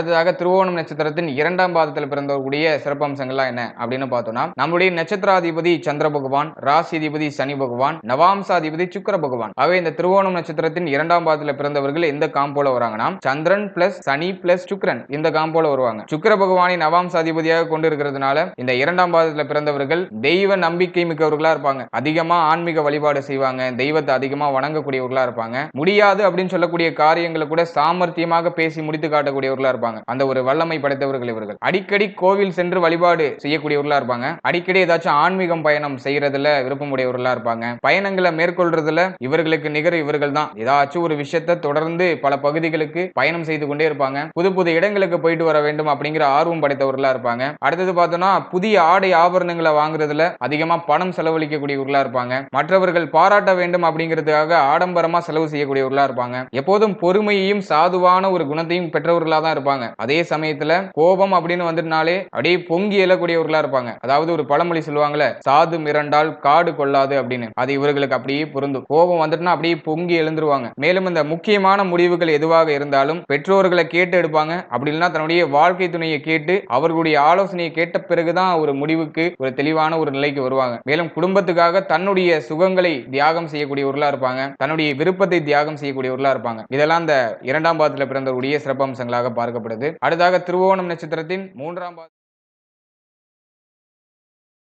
அடுத்ததாக திருவோணம் நட்சத்திரத்தின் இரண்டாம் பாதத்தில் பிறந்தவர்களுடைய சிறப்பம்சங்கள்லாம் என்ன அப்படின்னு பார்த்தோம்னா நம்முடைய நட்சத்திராதிபதி சந்திர பகவான் ராசிதிபதி சனி பகவான் நவாம்சாதிபதி சுக்கர பகவான். ஆகவே இந்த திருவோணம் நட்சத்திரத்தின் இரண்டாம் பாதத்தில் பிறந்தவர்கள் எந்த காம்போல வராங்கன்னா சந்திரன் பிளஸ் சனி பிளஸ் சுக்கரன் இந்த காம்போல வருவாங்க. சுக்கர பகவானை நவாம்சாதிபதியாக கொண்டு இருக்கிறதுனால இந்த இரண்டாம் பாதத்தில் பிறந்தவர்கள் தெய்வ நம்பிக்கை மிக்கவர்களா இருப்பாங்க. அதிகமா ஆன்மீக வழிபாடு செய்வாங்க தெய்வத்தை அதிகமா வணங்கக்கூடியவர்களா இருப்பாங்க. முடியாது அப்படின்னு சொல்லக்கூடிய காரியங்களை கூட சாமர்த்தியமாக பேசி முடித்து காட்டக்கூடியவர்களா இருப்பாங்க. இருப்பாங்க. அந்த ஒரு வல்லமை படைத்தவர்கள் இவர்கள். அடிக்கடி கோவில் சென்று வழிபாடு செய்யக்கூடியவர்களா இருப்பாங்க. அடிக்கடி ஏதாச்சும் ஆன்மீகம் பயணம் செய்யறதுல விருப்பமுடையவர்களா இருப்பாங்க. பயணங்களை மேற்கொள்றதுல இவர்களுக்கு நிகர் இவர்கள் தான். ஏதாச்சும் ஒரு விஷயத்த தொடர்ந்து பல பகுதிகளுக்கு பயணம் செய்து கொண்டே இருப்பாங்க. புது புது இடங்களுக்கு போயிட்டு வர வேண்டும் அப்படிங்கிற ஆர்வம் படைத்தவர்களா இருப்பாங்க. அடுத்தது பார்த்தோம்னா புதிய ஆடை ஆபரணங்களை வாங்குறதுல அதிகமா பணம் செலவழிக்கக்கூடியவர்களா இருப்பாங்க. மற்றவர்கள் பாராட்ட வேண்டும் அப்படிங்கிறதுக்காக ஆடம்பரமா செலவு செய்யக்கூடியவர்களா இருப்பாங்க. எப்போதும் பொறுமையையும் சாதுவான ஒரு குணத்தையும் பெற்றவர்களா தான் இருப்பாங்க. அதே சமயத்துல கோபம் அப்படின்னு வந்துட்டுனாலே அப்படியே பொங்கி எழக்கூடியவர்களா இருப்பாங்க. அதாவது ஒரு பழமொழி சொல்லுவாங்கல்ல சாது மிரண்டால் காடு கொள்ளாது அப்படின்னு. அது இவர்களுக்கு அப்படியே பொருந்தும். கோபம் வந்துட்டுனா அப்படியே பொங்கி எழுந்துருவாங்க. மேலும் இந்த முக்கியமான முடிவுகள் எதுவாக இருந்தாலும் பெற்றோர்களை கேட்டு எடுப்பாங்க. அப்படி இல்லைன்னா தன்னுடைய வாழ்க்கை துணையை கேட்டு அவர்களுடைய ஆலோசனையை கேட்ட பிறகுதான் ஒரு முடிவுக்கு ஒரு தெளிவான ஒரு நிலைக்கு வருவாங்க. மேலும் குடும்பத்துக்காக தன்னுடைய சுகங்களை தியாகம் செய்யக்கூடியவர்களா இருப்பாங்க. தன்னுடைய விருப்பத்தை தியாகம் செய்யக்கூடியவர்களா இருப்பாங்க. இதெல்லாம் இந்த இரண்டாம் பாதத்தில் பிறந்தவருடைய சிறப்பம்சங்களாக பார்க்கப்படுது. அடுத்ததாக திருவோணம் நட்சத்திரத்தின் மூன்றாம் பாதம்